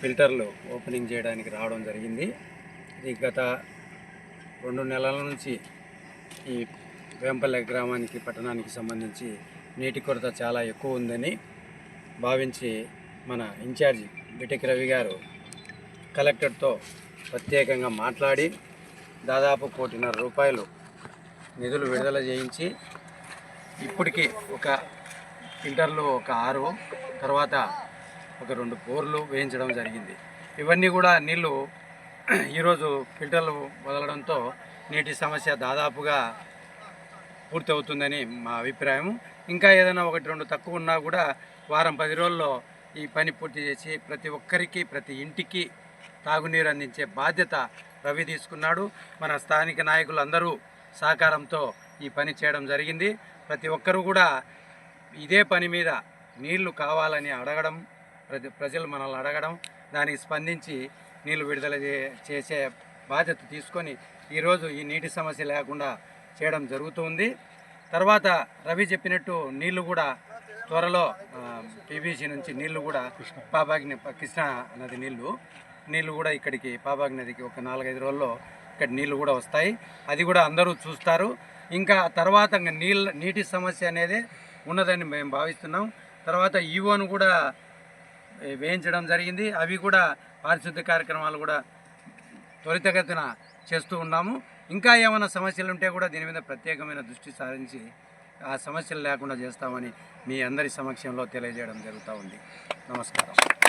ఫిల్టర్లు ఓపెనింగ్ చేయడానికి రావడం జరిగింది. ఇది గత రెండు నెలల నుంచి ఈ వేంపల్లె గ్రామానికి పట్టణానికి సంబంధించి నీటి కొరత చాలా ఎక్కువ ఉందని భావించి మన ఇన్ఛార్జి బిటెక్ రవి గారు కలెక్టర్తో ప్రత్యేకంగా మాట్లాడి దాదాపు కోటిన్నర రూపాయలు నిధులు విడుదల చేయించి ఇప్పటికీ ఒక ఫిల్టర్లు ఒక ఆరు తర్వాత ఒక రెండు బోర్లు వేయించడం జరిగింది. ఇవన్నీ కూడా నీళ్ళు ఈరోజు ఫిల్టర్లు వదలడంతో నీటి సమస్య దాదాపుగా పూర్తి అవుతుందని మా అభిప్రాయం. ఇంకా ఏదైనా ఒకటి రెండు తక్కువ ఉన్నా కూడా వారం పది రోజుల్లో ఈ పని పూర్తి చేసి ప్రతి ఒక్కరికి ప్రతి ఇంటికి తాగునీరు అందించే బాధ్యత రవి తీసుకున్నాడు. మన స్థానిక నాయకులందరూ సహకారంతో ఈ పని చేయడం జరిగింది. ప్రతి ఒక్కరూ కూడా ఇదే పని మీద నీళ్ళు కావాలని అడగడం ప్రజ ప్రజలు మనల్ని అడగడం దానికి స్పందించి నీళ్ళు విడుదల చేసే బాధ్యత తీసుకొని ఈరోజు ఈ నీటి సమస్య లేకుండా చేయడం జరుగుతుంది. తర్వాత రవి చెప్పినట్టు నీళ్ళు కూడా త్వరలో పీబీసీ నుంచి నీళ్ళు కూడా పాపాగ్ని కృష్ణా నది నీళ్ళు నీళ్ళు కూడా ఇక్కడికి పాపాగ్ని నదికి ఒక నాలుగైదు రోజుల్లో ఇక్కడ నీళ్ళు కూడా వస్తాయి. అది కూడా అందరూ చూస్తారు. ఇంకా తర్వాత నీళ్ళ నీటి సమస్య అనేది ఉన్నదని మేము భావిస్తున్నాం. తర్వాత ఈవోను కూడా వేయించడం జరిగింది. అవి కూడా పారిశుద్ధ్య కార్యక్రమాలు కూడా త్వరితగతిన చేస్తూ ఉన్నాము. ఇంకా ఏమైనా సమస్యలు ఉంటే కూడా దీని మీద ప్రత్యేకమైన దృష్టి సారించి ఆ సమస్యలు లేకుండా చేస్తామని మీ అందరి సమక్షంలో తెలియజేయడం జరుగుతూ ఉంది. నమస్కారం.